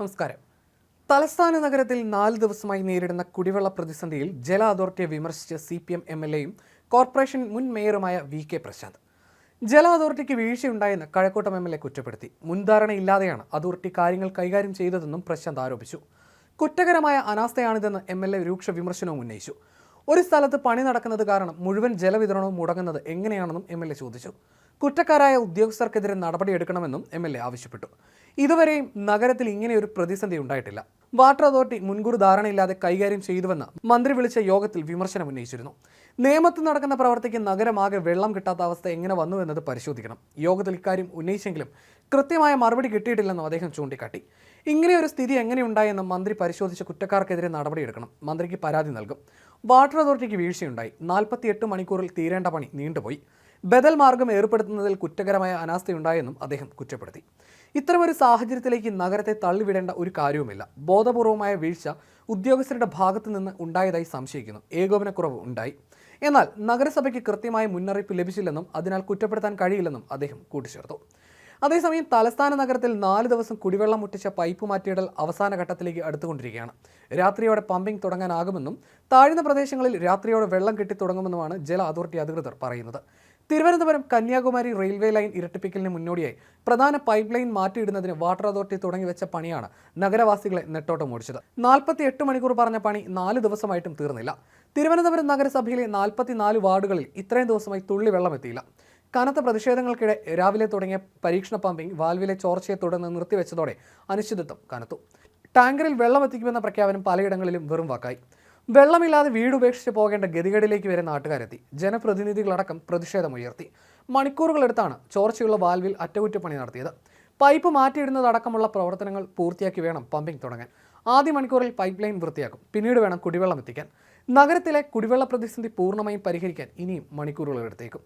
നമസ്കാരം. തലസ്ഥാന നഗരത്തിൽ നാല് ദിവസമായി നേരിടുന്ന കുടിവെള്ള പ്രതിസന്ധിയിൽ ജല അതോറിറ്റിയെ വിമർശിച്ച് C P M M L എയും കോർപ്പറേഷൻ മുൻ മേയറുമായ വി കെ പ്രശാന്ത്. ജല അതോറിറ്റിക്ക് വീഴ്ചയുണ്ടായെന്ന് കഴക്കൂട്ടം എം എൽ എ കുറ്റപ്പെടുത്തി. മുൻധാരണയില്ലാതെയാണ് അതോറിറ്റി കാര്യങ്ങൾ കൈകാര്യം ചെയ്തതെന്നും പ്രശാന്ത് ആരോപിച്ചു. കുറ്റകരമായ അനാസ്ഥയാണിതെന്ന് എം എൽ എ രൂക്ഷ വിമർശനവും ഉന്നയിച്ചു. ഒരു സ്ഥലത്ത് പണി നടക്കുന്നത് കാരണം മുഴുവൻ ജലവിതരണവും മുടങ്ങുന്നത് എങ്ങനെയാണെന്നും എം എൽ എ ചോദിച്ചു. കുറ്റക്കാരായ ഉദ്യോഗസ്ഥർക്കെതിരെ നടപടിയെടുക്കണമെന്നും എം എൽ എ ആവശ്യപ്പെട്ടു. ഇതുവരെയും നഗരത്തിൽ ഇങ്ങനെയൊരു പ്രതിസന്ധി ഉണ്ടായിട്ടില്ല. വാട്ടർ അതോറിറ്റി മുൻകൂർ ധാരണയില്ലാതെ കൈകാര്യം ചെയ്തുവെന്ന് മന്ത്രി വിളിച്ച യോഗത്തിൽ വിമർശനം ഉന്നയിച്ചിരുന്നു. നിയമത്തിൽ നടക്കുന്ന പ്രവർത്തിക്ക് നഗരമാകെ വെള്ളം കിട്ടാത്ത അവസ്ഥ എങ്ങനെ വന്നു എന്നത് പരിശോധിക്കണം. യോഗത്തിൽ ഇക്കാര്യം ഉന്നയിച്ചെങ്കിലും കൃത്യമായ മറുപടി കിട്ടിയിട്ടില്ലെന്നും അദ്ദേഹം ചൂണ്ടിക്കാട്ടി. ഇങ്ങനെ ഒരു സ്ഥിതി എങ്ങനെയുണ്ടായെന്നും മന്ത്രി പരിശോധിച്ച് കുറ്റക്കാർക്കെതിരെ നടപടിയെടുക്കണം. മന്ത്രിക്ക് പരാതി നൽകും. വാട്ടർ അതോറിറ്റിക്ക് വീഴ്ചയുണ്ടായി. നാൽപ്പത്തിയെട്ട് മണിക്കൂറിൽ തീരേണ്ട പണി നീണ്ടുപോയി. ബദൽ മാർഗം ഏർപ്പെടുത്തുന്നതിൽ കുറ്റകരമായ അനാസ്ഥയുണ്ടായെന്നും അദ്ദേഹം കുറ്റപ്പെടുത്തി. ഇത്തരമൊരു സാഹചര്യത്തിലേക്ക് നഗരത്തെ തള്ളിവിടേണ്ട ഒരു കാര്യവുമില്ല. ബോധപൂർവമായ വീഴ്ച ഉദ്യോഗസ്ഥരുടെ ഭാഗത്തു നിന്ന് ഉണ്ടായതായി സംശയിക്കുന്നു. ഏകോപനക്കുറവ് ഉണ്ടായി. എന്നാൽ നഗരസഭയ്ക്ക് കൃത്യമായ മുന്നറിയിപ്പ് ലഭിച്ചില്ലെന്നും അതിനാൽ കുറ്റപ്പെടുത്താൻ കഴിയില്ലെന്നും അദ്ദേഹം കൂട്ടിച്ചേർത്തു. അതേസമയം തലസ്ഥാന നഗരത്തിൽ നാല് ദിവസം കുടിവെള്ളം മുട്ടിച്ച പൈപ്പ് മാറ്റിയിടൽ അവസാന ഘട്ടത്തിലേക്ക് അടുത്തുകൊണ്ടിരിക്കുകയാണ്. രാത്രിയോടെ പമ്പിംഗ് തുടങ്ങാനാകുമെന്നും താഴ്ന്ന പ്രദേശങ്ങളിൽ രാത്രിയോടെ വെള്ളം കെട്ടി തുടങ്ങുമെന്നുമാണ് ജല അതോറിറ്റി അധികൃതർ പറയുന്നത്. തിരുവനന്തപുരം കന്യാകുമാരി റെയിൽവേ ലൈൻ ഇരട്ടിപ്പിക്കലിന് മുന്നോടിയായി പ്രധാന പൈപ്പ് ലൈൻ മാറ്റിയിടുന്നതിന് വാട്ടർ അതോറിറ്റി തുടങ്ങി വെച്ച പണിയാണ് നഗരവാസികളെ നെട്ടോട്ടം ഓടിച്ചത്. നാൽപ്പത്തി എട്ട് മണിക്കൂർ പറഞ്ഞ പണി നാല് ദിവസമായിട്ടും തീർന്നില്ല. തിരുവനന്തപുരം നഗരസഭയിലെ നാൽപ്പത്തിനാല് വാർഡുകളിൽ ഇത്രയും ദിവസമായി തുള്ളി വെള്ളം എത്തിയില്ല. കനത്ത പ്രതിഷേധങ്ങൾക്കിടെ രാവിലെ തുടങ്ങിയ പരീക്ഷണ പമ്പിംഗ് വാൽവിലെ ചോർച്ചയെ തുടർന്ന് നിർത്തിവെച്ചതോടെ അനിശ്ചിതത്വം കനത്തു. ടാങ്കറിൽ വെള്ളം എത്തിക്കുമെന്ന പ്രഖ്യാപനം പലയിടങ്ങളിലും വെറും വാക്കായി. വെള്ളമില്ലാതെ വീട് ഉപേക്ഷിച്ച് പോകേണ്ട ഗതികേടിലേക്ക് വരെ നാട്ടുകാരെത്തി. ജനപ്രതിനിധികളടക്കം പ്രതിഷേധമുയർത്തി. മണിക്കൂറുകളെടുത്താണ് ചോർച്ചയുള്ള വാൽവിൽ അറ്റകുറ്റപ്പണി നടത്തിയത്. പൈപ്പ് മാറ്റിയിടുന്നതടക്കമുള്ള പ്രവർത്തനങ്ങൾ പൂർത്തിയാക്കി വേണം പമ്പിംഗ് തുടങ്ങാൻ. ആദ്യ മണിക്കൂറിൽ പൈപ്പ് ലൈൻ വൃത്തിയാക്കും. പിന്നീട് വേണം കുടിവെള്ളം എത്തിക്കാൻ. നഗരത്തിലെ കുടിവെള്ള പ്രതിസന്ധി പൂർണമായും പരിഹരിക്കാൻ ഇനിയും മണിക്കൂറുകൾ എടുത്തേക്കും